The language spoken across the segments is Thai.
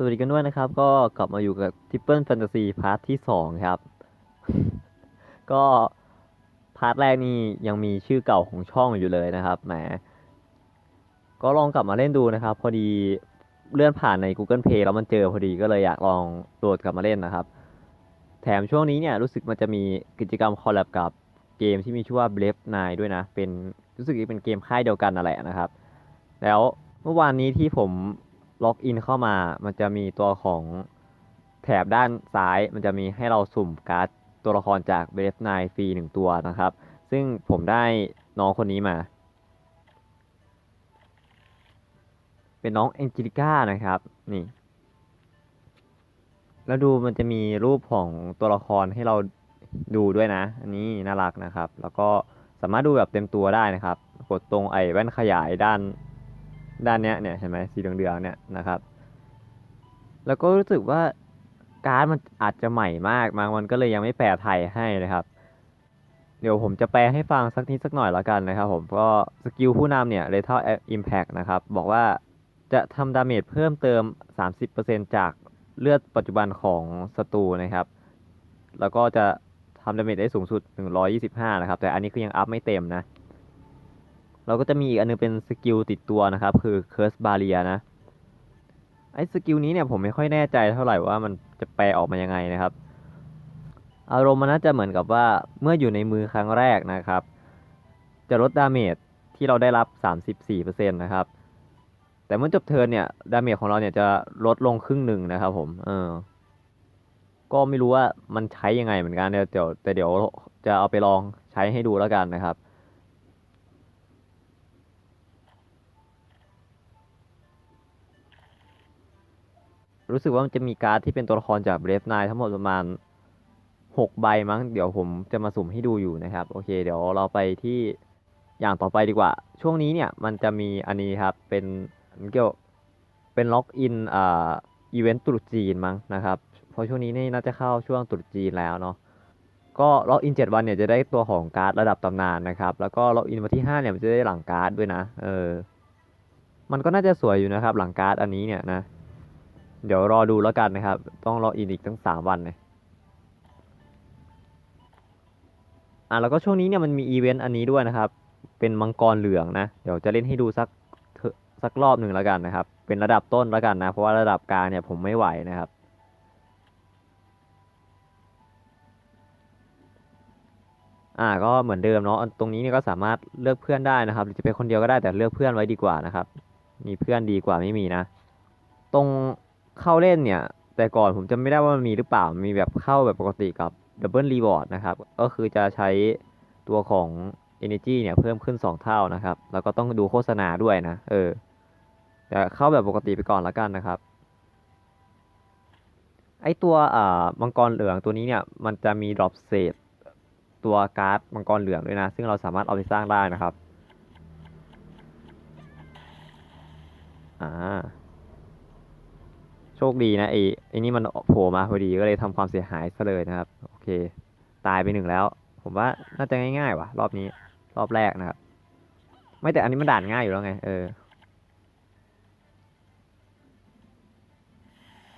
สวัสดีกันด้วยนะครับ ก็กลับมาอยู่กับ Triple Fantasy พาร์ทที่สองครับ ก็พาร์ทแรกนี่ยังมีชื่อเก่าของช่องอยู่เลยนะครับแหมก็ลองกลับมาเล่นดูนะครับ พอดีเลื่อนผ่านใน Google Play แล้วมันเจอพอดีก็เลยอยากลองโหลดกลับมาเล่นนะครับ แถมช่วงนี้เนี่ยรู้สึกมันจะมีกิจกรรมคอลแลบกับเกมที่มีชื่อว่า Brave 9ด้วยนะ เป็นรู้สึกเป็นเกมค่ายเดียวกันนั่นแหละนะครับ แล้วเมื่อวานนี้ที่ผม ล็อกอินเข้ามา มันจะมีตัวของแถบด้านซ้าย มันจะมีให้เราสุ่มการ์ดตัวละครจาก b r a v e 9ฟรีหนึ่งตัวนะครับ ซึ่งผมได้น้องคนนี้มา เป็นน้องแองเจลิก้านะครับ นี่ แล้วดูมันจะมีรูปของตัวละครให้เราดูด้วยนะ อันนี้น่ารักนะครับ แล้วก็สามารถดูแบบเต็มตัวได้นะครับ กดตรงไอ้แว่นขยายด้าน ด้านเนี้ยเนี่ยเห็นไหมสีเหลืองๆเนี่ยนะครับ แล้วก็รู้สึกว่าการ์ดมันอาจจะใหม่มากบางมันก็เลยยังไม่แปลไทยให้นะครับ เดี๋ยวผมจะแปลให้ฟังสักนิดสักหน่อยแล้วกันนะครับ ผมก็สกิลผู้นำเนี่ย Lethal Impact นะครับ บอกว่าจะทำดาเมจเพิ่มเติม 30%จากเลือดปัจจุบันของศัตรูนะครับ แล้วก็จะทำดาเมจได้สูงสุด 125 นะครับ แต่อันนี้คือยังอัพไม่เต็มนะ เราก็จะมีอีกอันนึงเป็นสกิลติดตัวนะครับ คือ Curse Barrier นะ ไอ้สกิลนี้เนี่ยผมไม่ค่อยแน่ใจเท่าไหร่ว่ามันจะแปลออกมายังไงนะครับ อารมณ์มันน่าจะเหมือนกับว่าเมื่ออยู่ในมือครั้งแรกนะครับ จะลดดาเมจที่เราได้รับ 34%นะครับ แต่เมื่อจบเทิร์นเนี่ย ดาเมจของเราเนี่ยจะลดลงครึ่งหนึ่งนะครับผม เออ ก็ไม่รู้ว่ามันใช้ยังไงเหมือนกันเดี๋ยวเดี๋ยวแต่เดี๋ยวจะเอาไปลองใช้ให้ดูแล้วกันนะครับ รู้สึกว่ามันจะมีการ์ดที่เป็นตัวละครจาก Brave 9ทั้งหมดประมาณ6ใบมั้ง เดี๋ยวผมจะมาสุ่มให้ดูอยู่นะครับ โอเค เดี๋ยวเราไปที่อย่างต่อไปดีกว่า ช่วงนี้เนี่ยมันจะมีอันนี้ครับ เป็นเกี่ยว เป็นล็อกอินอ่าอีเวนต์ตรุษจีนมั้งนะครับ เพราะช่วงนี้นี่น่าจะเข้าช่วงตรุษจีนแล้วเนาะ ก็ล็อกอิน7วันเนี่ยจะได้ตัวของการ์ดระดับตำนานนะครับ แล้วก็ล็อกอินวันที่5เนี่ยมันจะได้หลังการ์ดด้วยนะ เออ มันก็น่าจะสวยอยู่นะครับ หลังการ์ดอันนี้เนี่ยนะ เดี๋ยวรอดูแล้วกันนะครับ ต้องรออินอีกตั้งสามวันเลยอะแล้วก็ช่วงนี้เนี่ยมันมีอีเวนต์อันนี้ด้วยนะครับ เป็นมังกรเหลืองนะ เดี๋ยวจะเล่นให้ดูสักสักรอบหนึ่งแล้วกันนะครับ เป็นระดับต้นแล้วกันนะ เพราะว่าระดับกลางเนี่ยผมไม่ไหวนะครับอ่าก็เหมือนเดิมเนาะตรงนี้เนี่ยก็สามารถเลือกเพื่อนได้นะครับ หรือจะเป็นคนเดียวก็ได้แต่เลือกเพื่อนไว้ดีกว่านะครับ มีเพื่อนดีกว่าไม่มีนะ ตรง เข้าเล่นเนี่ย แต่ก่อนผมจำไม่ได้ว่ามันมีหรือเปล่ามีแบบเข้าแบบปกติกับดับเบิลรีวอร์ดนะครับ ก็คือจะใช้ตัวของ Energy เนี่ยเพิ่มขึ้น 2 เท่านะครับ แล้วก็ต้องดูโฆษณาด้วยนะ เออแต่เข้าแบบปกติไปก่อนแล้วกันนะครับ ไอตัวอ่ามังกรเหลืองตัวนี้เนี่ย มันจะมีดรอปเศษตัวการ์ดมังกรเหลืองด้วยนะ ซึ่งเราสามารถเอาไปสร้างได้นะครับ อ่า โชคดีนะไอ้ไอ้นี่มันโผล่มาพอดีก็เลยทำความเสียหายซะเลยนะครับ โอเค ตายไปหนึ่งแล้ว ผมว่าน่าจะง่ายๆว่ะ รอบนี้ รอบแรกนะครับ ไม่แต่อันนี้มันด่านง่ายอยู่แล้วไง เออ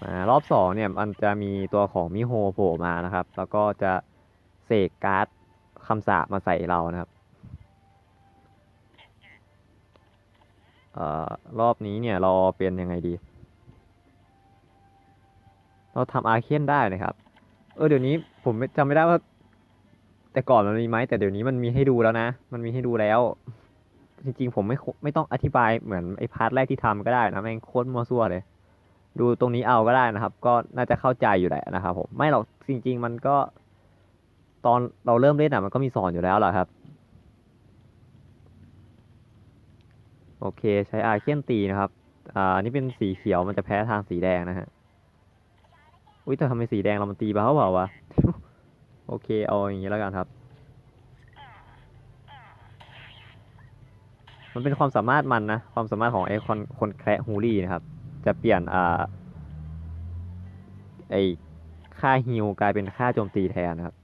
มารอบสองเนี่ยมันจะมีตัวของมิโฮโผล่มานะครับ แล้วก็จะเสกการ์ดคำสาปมาใส่เรานะครับเอ่อรอบนี้เนี่ยเราเป็นยังไงดี เราทำอาเคียนได้นะครับ เออเดี๋ยวนี้ผมจำไม่ได้ว่า แต่ก่อนมันมีไหมแต่เดี๋ยวนี้มันมีให้ดูแล้วนะ มันมีให้ดูแล้ว จริงๆ ผมไม่ไม่ต้องอธิบายเหมือนไอ้พาร์ทแรกที่ทำก็ได้นะแม่งโคตรมัวซั่วเลย ดูตรงนี้เอาก็ได้นะครับ ก็น่าจะเข้าใจอยู่แหละนะครับผมไม่หรอกจริง ๆ มันก็ ตอนเราเริ่มเล่นอะมันก็มีสอนอยู่แล้วแหละครับโอเค ใช้อาเคียนตีนะครับ อ่า นี่เป็นสีเขียวมันจะแพ้ทางสีแดงนะฮะ อุ้ยแต่ทำไมสีแดงเรามันตีเบาเปล่าวะ โอเค เอาอย่างนี้แล้วกันครับ มันเป็นความสามารถมันนะ ความสามารถของไอ้คนคนแคระฮูลี่นะครับ จะเปลี่ยนอ่าไอ้ค่าฮิลกลายเป็นค่าโจมตีแทนนะครับ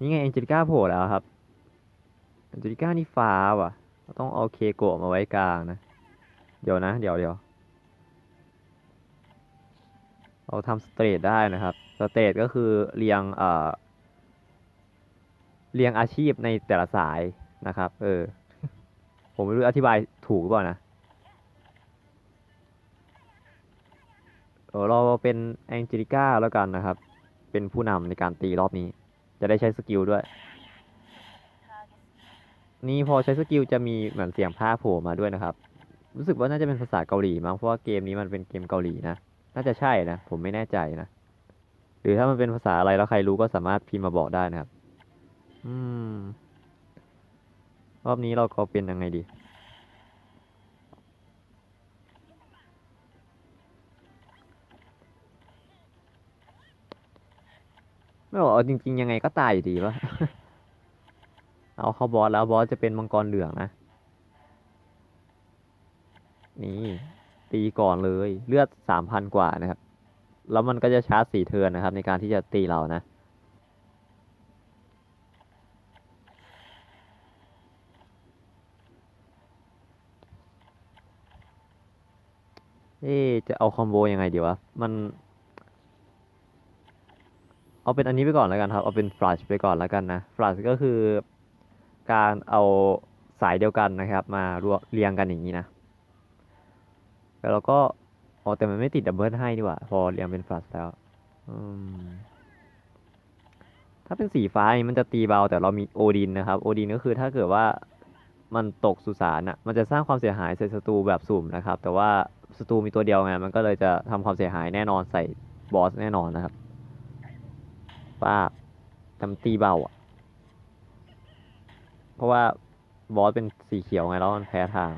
นี่ไงแองเจลิก้าโผล่แล้วครับแองเจลิก้านี่ฟ้าว่ะ ต้องเอาเคโกะมาไว้กลางนะ เดี๋ยวนะ เดี๋ยวเดี๋ยว เราทำสเตรทได้นะครับสเตรทก็คือเรียงเอ่อเรียงอาชีพในแต่ละสายนะครับ เออ ผมไม่รู้อธิบายถูกหรือเปล่านะเออเราเป็นแองเจลิก้าแล้วกันนะครับ เป็นผู้นำในการตีรอบนี้ จะได้ใช้สกิลด้วย นี่พอใช้สกิลจะมีเหมือนเสียงภาคโผล่มาด้วยนะครับ รู้สึกว่าน่าจะเป็นภาษาเกาหลีมั้งเพราะว่าเกมนี้มันเป็นเกมเกาหลีนะ น่าจะใช่นะ ผมไม่แน่ใจนะ หรือถ้ามันเป็นภาษาอะไรแล้วใครรู้ก็สามารถพิมพ์มาบอกได้นะครับ อืม รอบนี้เราก็เป็นยังไงดี ไม่บอกเอาจริง ๆ ยังไงก็ตายอยู่ดีปะเอาเข้าบอสแล้วบอสจะเป็นมังกรเหลืองนะ นี่ ตีก่อนเลยเลือดสามพันกว่านะครับ แล้วมันก็จะชาร์จสี่เทิร์นนะครับ ในการที่จะตีเรานะ เอ๊จะเอาคอมโบยังไงดีวะ มัน เอาเป็นอันนี้ไปก่อนแล้วกันครับ เอาเป็นฟลัชไปก่อนแล้วกันนะฟลัชก็คือการเอาสายเดียวกันนะครับ มารวเรียงกันอย่างนี้นะ แล้วเราก็อ๋อแต่มันไม่ติดดับเบิลให้ดีกว่า พอเรียงเป็นฟลัชแล้วถ้าเป็นสีฟ้านี่มันจะตีเบา แต่เรามีโอดินนะครับ โอดินก็คือถ้าเกิดว่ามันตกสุสานอะ มันจะสร้างความเสียหายใส่ศัตรูแบบสุ่มนะครับ แต่ว่าศัตรูมีตัวเดียวไง มันก็เลยจะทำความเสียหายแน่นอนใส่บอสแน่นอนนะครับป้าทำตีเบาอะ เพราะว่าบอสเป็นสีเขียวไงแล้วมันแพ้ทาง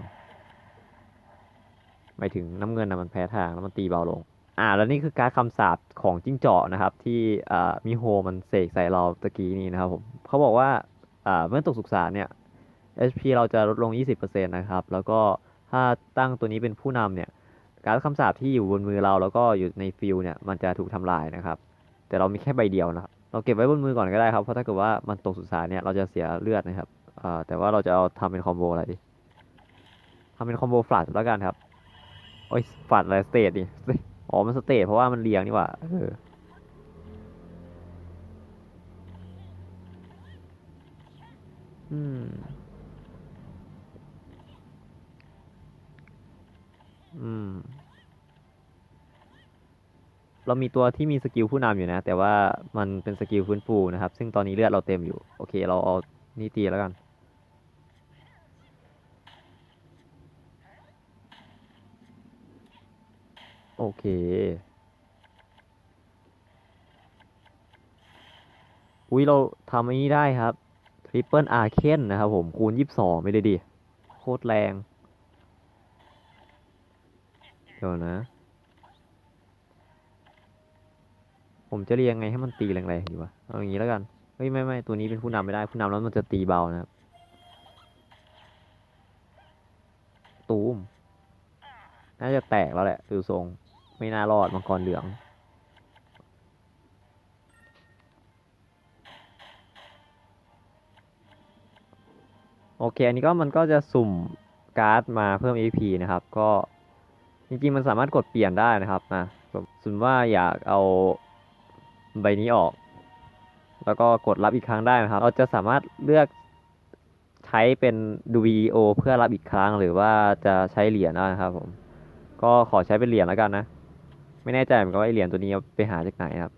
หมายถึงน้ำเงินนะมันแพ้ทางแล้วมันตีเบาลง อ่า แล้วนี่คือการคำสาปของจิ้งจอกนะครับ ที่อ่ามิโฮมันเสกใส่เราตะกี้นี้นะครับผมเขาบอกว่าอ่าเมื่อตกสุกสารเนี่ย HP เราจะลดลง 20%นะครับ แล้วก็ถ้าตั้งตัวนี้เป็นผู้นำเนี่ย การคำสาปที่อยู่บนมือเราแล้วก็อยู่ในฟิลเนี่ยมันจะถูกทำลายนะครับ แต่เรามีแค่ใบเดียวนะครับเราเก็บไว้บนมือก่อนก็ได้ครับ เพราะถ้าเกิดว่ามันตกสุสานเนี่ยเราจะเสียเลือดนะครับแต่ว่าเราจะเอาทำเป็นคอมโบอะไรดีทำเป็นคอมโบฟลัดแล้วกันครับ โอ้ยฝัดอะไรสเตทดิอ๋อมันสเตทเพราะว่ามันเรียงนี่หว่าเอออืมอืม เรามีตัวที่มีสกิลผู้นำอยู่นะ แต่ว่ามันเป็นสกิลฟื้นฟูนะครับ ซึ่งตอนนี้เลือดเราเต็มอยู่ โอเค เราเอานี่ตีแล้วกัน โอเค อุ้ยเราทำอันนี้ได้ครับทริปเปิลอาเคนนะครับผม คูณยี่สิบสองไม่ได้ดิ โคตรแรง เดี๋ยวนะ ผมจะเรียงไงให้มันตีแรงๆดีวะ เอาอย่างนี้แล้วกัน เฮ้ย ไม่ไม่ตัวนี้เป็นผู้นำไม่ได้ ผู้นำแล้วมันจะตีเบานะครับ ตูม น่าจะแตกแล้วแหละดูทรง ไม่น่ารอดมังกรเหลือง โอเค อันนี้ก็มันก็จะสุ่มการ์ดมาเพิ่ม EP นะครับ ก็จริงๆมันสามารถกดเปลี่ยนได้นะครับนะสมมติว่าอยากเอาใบนี้ออก แล้วก็กดรับอีกครั้งได้นะครับ เราจะสามารถเลือกใช้เป็นดูวิดีโอเพื่อรับอีกครั้งหรือว่าจะใช้เหรียญนะครับผม ก็ขอใช้เป็นเหรียญแล้วกันนะ ไม่แน่ใจเหมือนกันว่าไอเหรียญตัวนี้เอาไปหาจากไหนครับ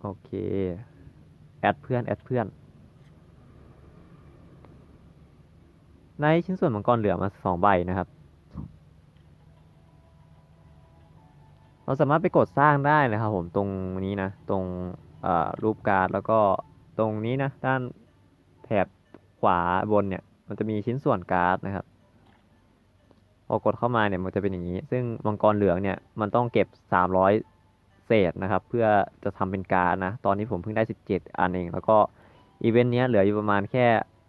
โอเค แอดเพื่อน แอดเพื่อน ในชิ้นส่วนมังกรเหลือมาสองใบนะครับ เราสามารถไปกดสร้างได้นะครับผมตรงนี้นะ ตรงรูปการ์ดแล้วก็ตรงนี้นะ ด้านแถบขวาบนเนี่ย มันจะมีชิ้นส่วนการ์ดนะครับ อกดเข้ามาเนี่ยมันจะเป็นอย่างนี้ ซึ่งมังกรเหลืองเนี่ยมันต้องเก็บ 300 เศษนะครับ เพื่อจะทำเป็นการ์นะ ตอนนี้ผมเพิ่งได้ 17 อันเอง แล้วก็อีเวนต์เนี้ยเหลืออยู่ประมาณแค่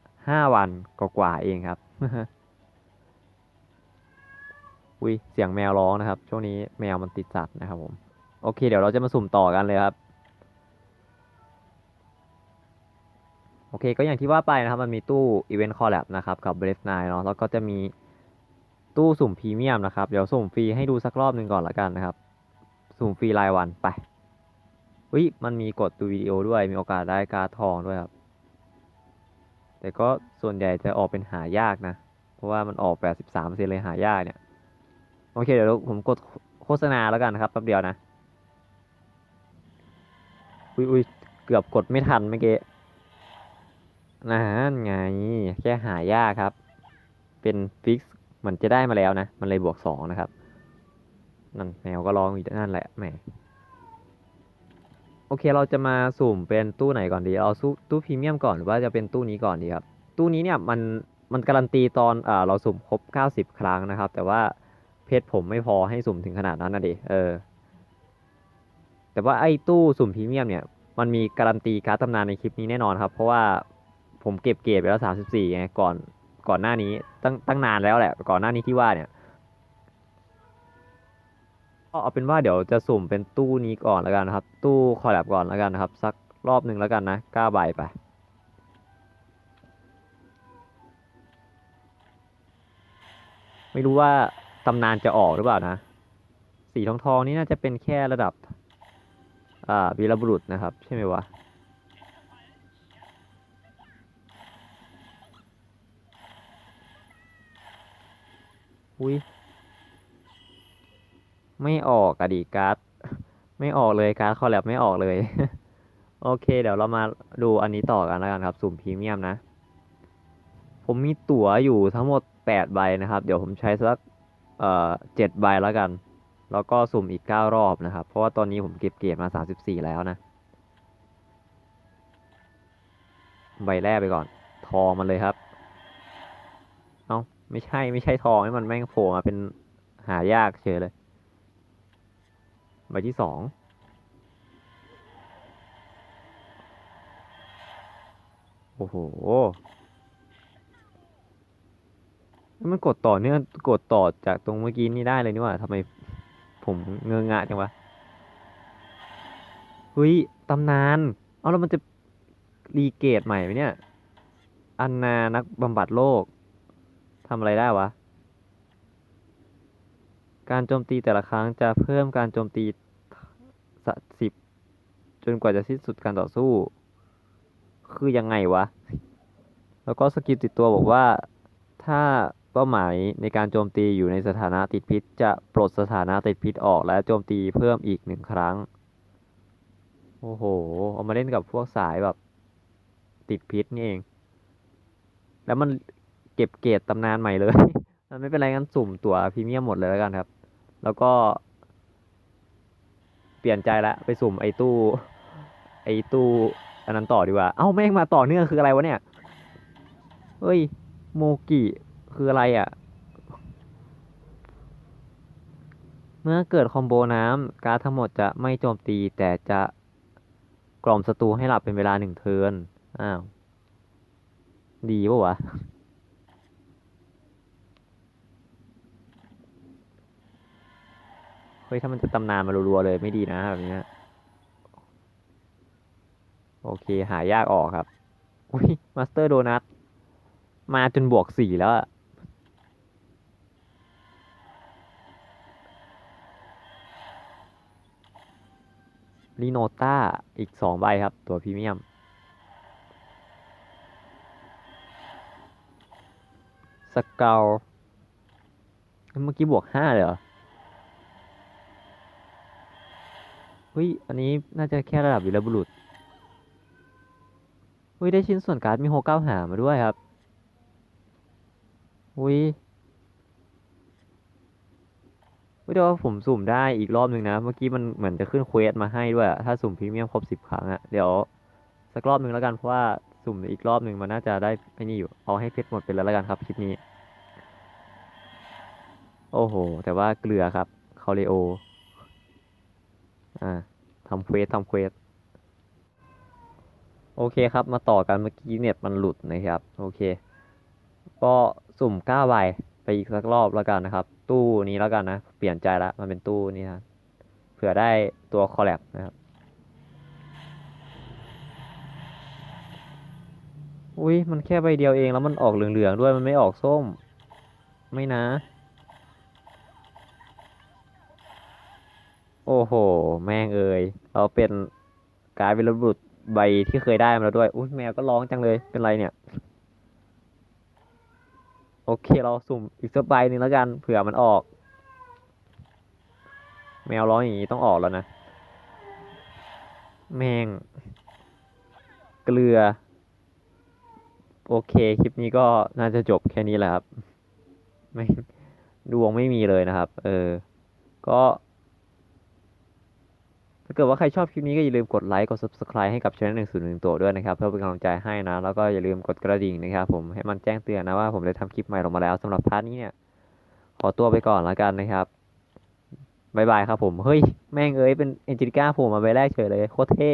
5 วันกว่าๆเองครับ อุ้ยเสียงแมวร้องนะครับ ช่วงนี้แมวมันติดสัตว์นะครับผม โอเค เดี๋ยวเราจะมาสุ่มต่อกันเลยครับโอเค ก็อย่างที่ว่าไปนะครับ มันมีตู้ Event Collab นะครับ กับ Brave 9เนาะแล้วก็จะมี ตู้สุ่มพรีเมียมนะครับ เดี๋ยวสุ่มฟรีให้ดูสักรอบหนึ่งก่อนละกันนะครับ สุ่มฟรีรายวันไปเฮ้ยมันมีกดดูวิดีโอด้วยมีโอกาสได้การ์ดทองด้วยครับ แต่ก็ส่วนใหญ่จะออกเป็นหายากนะ เพราะว่ามันออก 83%เลยหายากเนี่ย โอเคเดี๋ยวผมกดโฆษณาแล้วกันนะครับแป๊บเดียวนะอุ้ยอุ้ยเกือบกดไม่ทันเมื่อกี้นั่นไงแค่หายากครับ เป็นฟิกซ์ มันจะได้มาแล้วนะ มันเลยบวกสองนะครับ นั่นแมวก็ร้องอยู่นั่นแหละแหมโอเคเราจะมาสุ่มเป็นตู้ไหนก่อนดีเอาตู้พรีเมียมก่อนหรือว่าจะเป็นตู้นี้ก่อนดีครับตู้นี้เนี่ยมันมันการันตีตอนอ่าเราสุ่มครบ 90 ครั้งนะครับ แต่ว่าเพชรผมไม่พอให้สุ่มถึงขนาดนั้นนะดิเออ แต่ว่าไอ้ตู้สุ่มพรีเมียมเนี่ยมันมีการันตีการ์ดตำนานในคลิปนี้แน่นอนครับ เพราะว่าผมเก็บเกรดไปแล้ว 34ไงก่อน ก่อนหน้านี้ตั้งตั้งนานแล้วแหละ ก่อนหน้านี้ที่ว่าเนี่ยก็เอาเป็นว่าเดี๋ยวจะสุ่มเป็นตู้นี้ก่อนแล้วกันนะครับ ตู้คอลแลบก่อนแล้วกันนะครับ สักรอบหนึ่งแล้วกันนะก้าใบไปไม่รู้ว่าตำนานจะออกหรือเปล่านะ สีทองทองนี่น่าจะเป็นแค่ระดับ อ่าวีรบุรุษนะครับ ใช่ไหมวะ อุ้ยไม่ออกอะดีการ์ดไม่ออกเลยการ์ดคอลแลบไม่ออกเลย โอเค เดี๋ยวเรามาดูอันนี้ต่อกันแล้วกันครับ สุ่มพรีเมียมนะ ผมมีตั๋วอยู่ทั้งหมดแปดใบนะครับ เดี๋ยวผมใช้สักเอ่อเจ็ดใบแล้วกัน แล้วก็สุ่มอีกเก้ารอบนะครับ เพราะว่าตอนนี้ผมเก็บเกรดมาสามสิบสี่แล้วนะใบแรกไปก่อน ทองมันเลยครับ ไม่ใช่ไม่ใช่ทองนี่มันแม่งโผล่มาเป็นหายากเฉยเลยใบที่สองโอ้โหแล้วมันกดต่อเนื่องกดต่อจากตรงเมื่อกี้นี่ได้เลยนี่ว่าทำไมผมเงืองะจังวะเฮ้ยตำนาน เอาแล้วมันจะรีเกตใหม่ไหมเนี่ย อันนานักบำบัดโรคำอะไรได้วะ การโจมตีแต่ละครั้งจะเพิ่มการโจมตีสิบจนกว่าจะสิ้นสุดการต่อสู้ คือยังไงวะ แล้วก็สกิลติดตัวบอกว่า ถ้าเป้าหมายในการโจมตีอยู่ในสถานะติดพิษ จะปลดสถานะติดพิษออกและโจมตีเพิ่มอีกหนึ่งครั้ง โอ้โห เอามาเล่นกับพวกสายแบบ ติดพิษนี่เอง แล้วมัน เก็บเกรดตำนานใหม่เลย มันไม่เป็นไรงั้นสุ่มตั๋วพรีเมียมหมดเลยแล้วกันครับ แล้วก็ เปลี่ยนใจละไปสุ่มไอ้ตู้ ไอ้ตู้อันนั้นต่อดีกว่า เอ้าแม่งมาต่อเนื่องคืออะไรวะเนี่ย เฮ้ย โมกิคืออะไรอะ่ะ เมื่อเกิดคอมโบน้ำการ์ดทั้งหมดจะไม่โจมตี แต่จะกล่อมศัตรูให้หลับเป็นเวลาหนึ่งเทิร์น อ้าว ดีปะวะ ฮ้ยถ้ามันจะตำนานมารัวๆเลยไม่ดีนะแบบนี้โอเคหายากออกครับ อุ้ยมาสเตอร์โดนัทมาจนบวกสี่แล้วลีโนต้าอีกสองใบครับ ตัวพรีเมียมสเกลเมื่อกี้บวกห้าเลยเหรอ เฮ้ย อันนี้น่าจะแค่ระดับวีรบุรุษ เฮ้ย ได้ชิ้นส่วนการ์ดมีโฮเก้าหามาด้วยครับอุ้ยเฮ้ยเดี๋ยวผมสุ่มได้อีกรอบหนึ่งนะ เมื่อกี้มันเหมือนจะขึ้นเควสมาให้ด้วยอะถ้าสุ่มพรีเมียมครบสิบครั้งอะเดี๋ยวสักรอบหนึ่งแล้วกันเพราะว่าสุ่มอีกรอบหนึ่งมันน่าจะได้ไอ้นี่อยู่ เอาให้เพชรหมดไปแล้วแล้วกันครับคลิปนี้ โอ้โห แต่ว่าเกลือครับ คาเลโอ อ่าทำเควสทำเควสโอเคครับ มาต่อกันเมื่อกี้เน็ตมันหลุดนะครับ โอเค ก็สุ่ม9ใบไปอีกสักรอบแล้วกันนะครับ ตู้นี้แล้วกันนะ เปลี่ยนใจละมันเป็นตู้นี้นะเผื่อได้ตัวคอลแลบนะครับอุ้ยมันแค่ใบเดียวเองแล้วมันออกเหลืองๆด้วยมันไม่ออกส้ม ไม่นะ โอ้โห แม่งเอ่ยเราเป็นกลายเป็นระบุตรใบที่เคยได้มาแล้วด้วย อุ้ยแมวก็ร้องจังเลย เป็นไรเนี่ย โอเคเราสุ่มอีกสักใบหนึ่งแล้วกัน เผื่อมันออก แมวร้องอย่างนี้ต้องออกแล้วนะ แม่งเกลือ โอเค คลิปนี้ก็น่าจะจบแค่นี้แหละครับ ไม่ ดวงไม่มีเลยนะครับ เออ ก็าเกิดว่าใครชอบคลิปนี้ก็อย่าลืมกดไลค์กด subscribe ให้กับช่องหนึ่งศูนย์หนึ่งตัวด้วยนะครับเพื่อเป็นกำลังใจให้นะ แล้วก็อย่าลืมกดกระดิ่งนะครับผมให้มันแจ้งเตือนนะว่าผมได้ทำคลิปใหม่ลงมาแล้วสำหรับพาร์ทนี้เนี่ยขอตัวไปก่อนแล้วกันนะครับบายบายครับผม เฮ้ย แม่งเอ้ย เป็นเอนจิก้าผมมาใบแรกเฉยเลย โคตรเท่